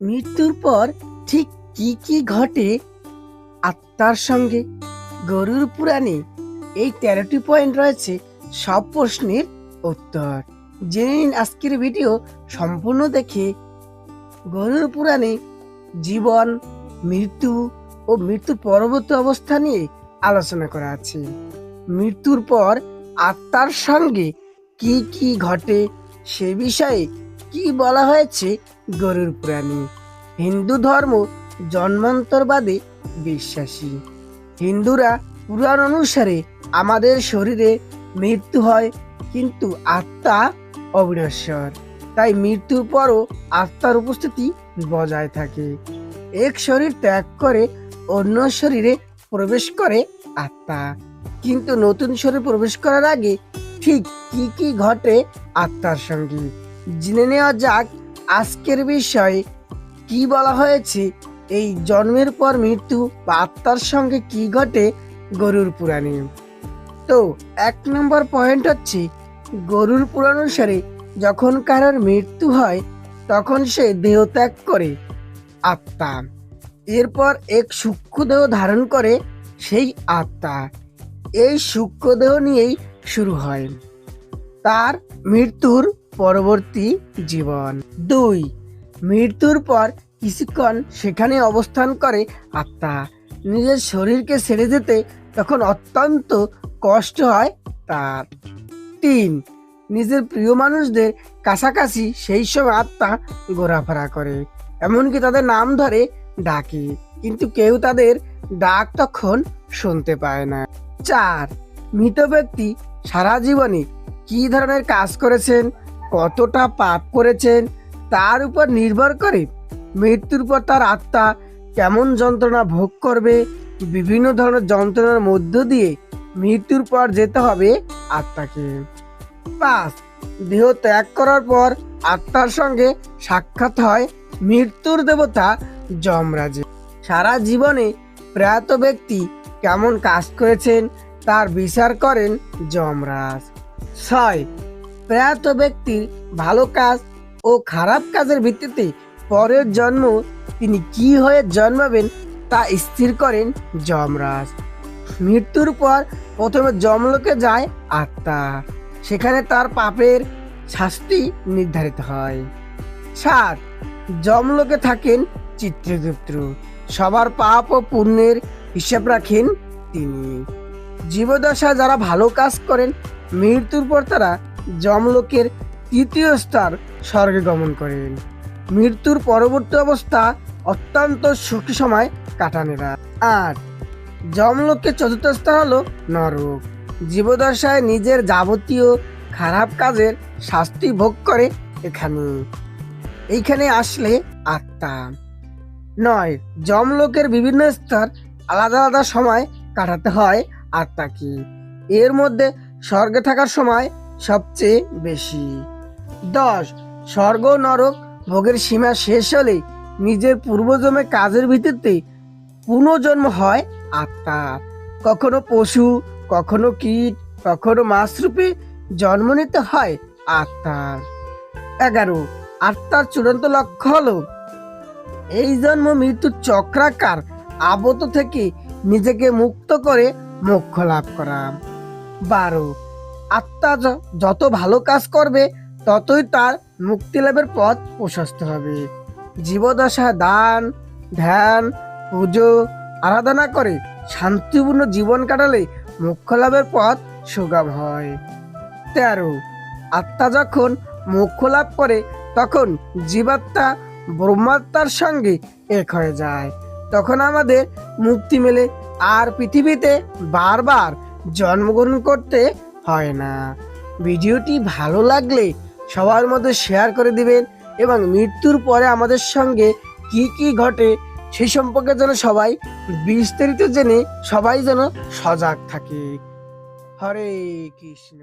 মৃত্যুর পর ঠিক কি কি ঘটে? আত্মার সঙ্গে গরুর পুরাণে এই তেরোটি পয়েন্ট রয়েছে সব প্রশ্নের উত্তর। জেনে নিন আজকের ভিডিও সম্পূর্ণ দেখে। গরুর পুরাণে জীবন, মৃত্যু ও মৃত্যুর পরবর্তী অবস্থা নিয়ে আলোচনা করা আছে। মৃত্যুর পর আত্মার সঙ্গে কি কি ঘটে সে বিষয়ে কি বলা হয়েছে গরুর প্রাণী। হিন্দু ধর্ম জন্মান্তরবাদে বিশ্বাসী। হিন্দুরা পুরাণ অনুসারে আমাদের শরীরে মৃত্যু হয়, কিন্তু আত্মা অবিনশ্বর। তাই মৃত্যুর পরও আত্মার উপস্থিতি বজায় থাকে। এক শরীর ত্যাগ করে, অন্য শরীরে প্রবেশ করে আত্মা। কিন্তু নতুন শরীর প্রবেশ করার আগে ঠিক কি কি ঘটে আত্মার সঙ্গে? জেনে নেওয়া যাক আজকের বিষয়ে কি বলা হয়েছে? এই জন্মের পর মৃত্যু বা আত্মার সঙ্গে কি ঘটে? গরুর পুরাণে। তো, এক নম্বর পয়েন্ট হচ্ছে, গরুর পুরাণ অনুসারে যখন কারোর মৃত্যু হয়, তখন সে দেহ ত্যাগ করে, আত্মা। এরপর এক সূক্ষ্ম দেহ ধারণ করে, সেই আত্মা। এই সূক্ষ্ম দেহ নিয়েই শুরু হয়। তার মৃত্যুর পরবর্তী জীবন। দুই, মৃত্যুর পর কিছুক্ষণ সেখানে অবস্থান করে আত্মা। নিজের শরীরকে ছেড়ে যেতে তখন অত্যন্ত কষ্ট হয় তার। তিন, নিজের প্রিয় মানুষদের কাছাকাছি সেই সময় আত্মা ঘোরাফেরা করে। এমনকি তাদের নাম ধরে ডাকে, কিন্তু কেউ তাদের ডাক তখন শুনতে পায় না। চার, মৃত ব্যক্তি সারা জীবনে কি ধরনের কাজ করেছেন? কতটা পাপ করেছেন তার উপর নির্ভর করে মৃত্যুর পর তার আত্মা কেমন যন্ত্রণা ভোগ করবে, বিভিন্ন ধরনের যন্ত্রণার মধ্য দিয়ে মৃত্যুর পর যেতে হবে আত্মাকে। পাঁচ, দেহ ত্যাগ করার পর আত্মার সঙ্গে সাক্ষাৎ হয় মৃত্যুর দেবতা যমরাজে। সারা জীবনে প্রয়াত ব্যক্তি কেমন কাজ করেছেন তার বিচার করেন যমরাজ। ছয় প্রয়াত ব্যক্তির ভালো কাজ ও খারাপ কাজের ভিত্তিতে পরের জন্ম তিনি কি হয়ে জন্মাবেন তা স্থির করেন যমরাজ। মৃত্যুর পর প্রথমে যমলোকে যায় আত্মা। সেখানে তার পাপের শাস্তি নির্ধারিত হয়। সাত, যমলোকে থাকেন চিত্রগুপ্ত। সবার পাপ ও পুণ্যের হিসাব রাখেন তিনি। জীবদশা যারা ভালো কাজ করেন, মৃত্যুর পর তারা যমলোকের তৃতীয় স্তর স্বর্গে গমন করেন মৃত্যুর পরবর্তী অবস্থা অত্যন্ত সুখী সময় কাটানেরা আট যমলোকের চতুর্থ স্তর হলো নরক। জীবদশায় নিজের যাবতীয় খারাপ কাজের শাস্তি ভোগ করে এখানে। এইখানে আসলে আত্মা। নয়, যমলোকের বিভিন্ন স্তর আলাদা আলাদা সময় কাটাতে হয় আত্মাকে। এর মধ্যে স্বর্গে থাকার সময় সবচেয়ে বেশি। দশ, স্বর্গ নরক ভোগের সীমা শেষ হলে নিজের পূর্বজন্মে কাজের ভিত্তিতে পুনর্জন্ম হয় আত্মার কখনো পশু, কখনো কীট, কখনো মাছ রূপে জন্ম নিতে হয় আত্মার এগারো, আত্মার চূড়ান্ত লক্ষ্য হলো এই জন্ম মৃত্যুর চক্রাকার আবত থেকে নিজেকে মুক্ত করে মোক্ষ লাভ করা। বারো আত্মা যত ভালো কাজ করবে, ততই তার মুক্তি লাভের পথ প্রশস্ত হবে। জীবদশা দান, ধ্যান, পুজো, আরাধনা করে শান্তিপূর্ণ জীবন কাটালে মোক্ষ লাভের পথ সুগম হয়। তেরো, আত্মা যখন মোক্ষ লাভ করে, তখন জীবাত্মা ব্রহ্মাত্মার সঙ্গে এক হয়ে যায়। তখন আমাদের মুক্তি মেলে। আর পৃথিবীতে বারবার জন্মগ্রহণ করতে হয় না। ভিডিওটি ভালো লাগলে সবার মধ্যে শেয়ার করে দিবেন এবং মৃত্যুর পরে আমাদের সঙ্গে কি কি ঘটে সেই সম্পর্কে যেন সবাই বিস্তারিত জেনে সবাই যেন সজাগ থাকে। হরে কৃষ্ণ।